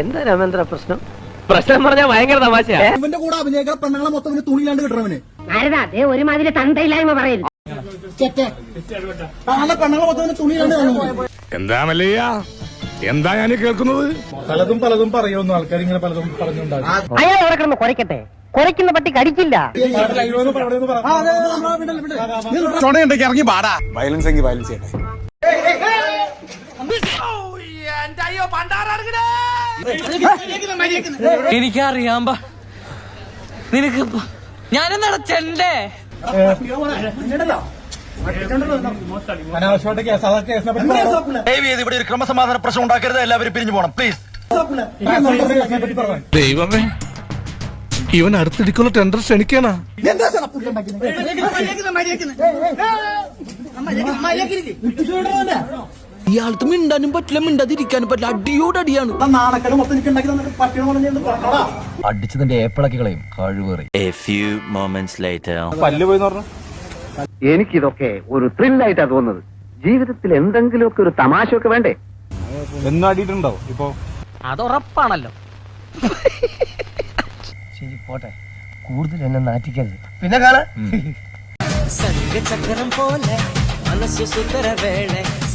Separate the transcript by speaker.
Speaker 1: എന്താ രാമേന്ദ്ര പ്രശ്നം? പ്രശ്നം പറഞ്ഞാൽ ഭയങ്കര തമാശയാ.
Speaker 2: ഇവന്റെ കൂടെ അഭിനയിക്കുന്ന പെണ്ണുങ്ങളെ മൊത്തം ഇവന് തുണിയിലാണ്ട് കിട്ടണവന്.
Speaker 3: അതേ? ഒരുമാതിരി തന്തയില്ലായ്മ പറയരുത്.
Speaker 2: കാണുന്ന പെണ്ണുങ്ങളെ മൊത്തം ഇവന് തുണിയിലാണ്ട് കാണുന്നത്
Speaker 4: എന്താ മല്ലയ്യ? എന്താ ഞാൻ കേൾക്കുന്നത്?
Speaker 2: പലതും പലതും പറയുന്നു ആൾക്കാർ ഇങ്ങനെ പലതും പറഞ്ഞുണ്ടാകും
Speaker 3: അയാൾ അവിടെ കിടന്ന് കുറയ്ക്കട്ടെ കുറയ്ക്കുന്ന പട്ടി കടിക്കില്ല
Speaker 4: ചുണയുണ്ടെങ്കിൽ ഇറങ്ങി പാടാ
Speaker 5: വയലൻസ് എങ്കിൽ വയലൻസ് ചെയ്യട്ടെ
Speaker 6: എനിക്കറിയാം. നിനക്ക് ഞാനെന്താണ് ഞാനെന്താ ചെണ്ടേ.
Speaker 7: ഇവിടെ ഒരു ക്രമസമാധാന പ്രശ്നം ഉണ്ടാക്കരുത് എല്ലാവരും പിരിഞ്ഞു പോണം പ്ലീസ്.
Speaker 4: ദൈവമേ ഇവൻ അടുത്തിടിക്കുള്ള ടെൻഡർ ക്ഷണിക്കാനാ.
Speaker 6: ഇയാൾക്ക് മിണ്ടാനും പറ്റില്ല മിണ്ടാതിരിക്കാനും പറ്റില്ല. അടിയോടടിയാണ്.
Speaker 7: അടിച്ചതിന്റെ ഏപ്പിളക്കി കളയും കഴിവേറി
Speaker 5: പല്ല് പോയി പറഞ്ഞു.
Speaker 1: എനിക്കിതൊക്കെ ഒരു ത്രില്ലായിട്ടാ തോന്നുന്നത്. ജീവിതത്തിൽ എന്തെങ്കിലുമൊക്കെ ഒരു തമാശ ഒക്കെ വേണ്ടേ?
Speaker 5: എന്നും അടിയിട്ടുണ്ടോ ഇപ്പൊ
Speaker 6: അത് ഉറപ്പാണല്ലോ.
Speaker 7: ശരി പോട്ടെ. കൂടുതൽ എന്നെ നാറ്റിക്കരുത്. പിന്നെ കാണാം.
Speaker 6: സംഘചക്രം പോലെ മനസ്സു സുന്ദര വേള സുരാംഗ നിൽക്കാൻ